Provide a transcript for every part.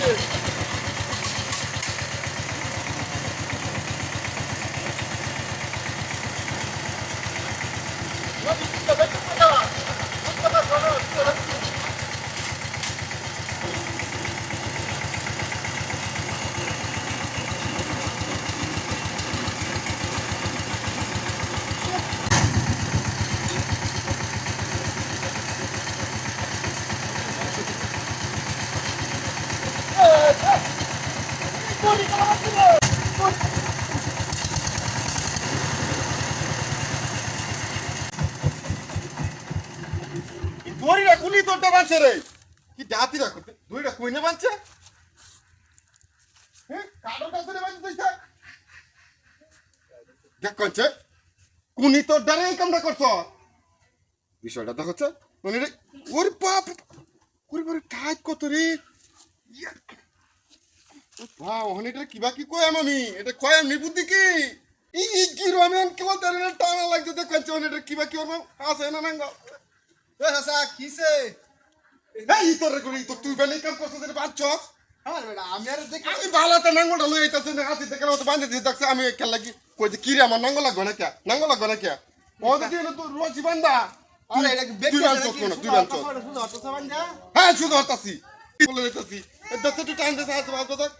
Vamos, দড়িটা কুলি তোরটা বানছে রে। কি ডাতি রাখো দড়িটা কইনে তুইটা দেখ কইছে, কুনি তোর ডারে এই কামটা করছ? বিষয়টা দেখছ মানে রে, ওরে বাপ, ওরে বারে টাইট কত রে? বাহ, ওখানে এটা কিবা কি কয় আমি এটা কয় আমি বুদ্ধি কি? ই কি রো আমি আমি কেবল তার টানা লাগছে, দেখ কইছে, ওখানে এটা কিবা কি ওর আছে না নাঙ্গা হাসা কিসে এই তোর করে তুই বেলে কাম করছিস রে বাচ্চস আমার বেটা আমি আর দেখ আমি বালাতে নাঙ্গলটা লই আইতাছে না হাতে দেখে তো বাঁধে দিয়ে দেখছে আমি খেলা লাগি কই যে কি রে আমার নাঙ্গল লাগবে না কে নাঙ্গল লাগবে না কে ও তো দিয়ে তো রোজ বান্দা আরে এটা কি তুই বাঞ্চস কোন তুই বাঞ্চস শুধু অটো সামান যা হ্যাঁ শুধু হতাছি। বলে দিতেছি দশটা তুই টাইম দিতে আছে বাদ দেখ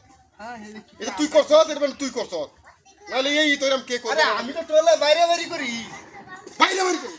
এই যে কি- এটা তুই করছস এটা তুই করছস নাহলে এই তোর কে করে আরে আমি তো টোলে বাইরে বাড়ি করি। বাইরে বাইরে তুই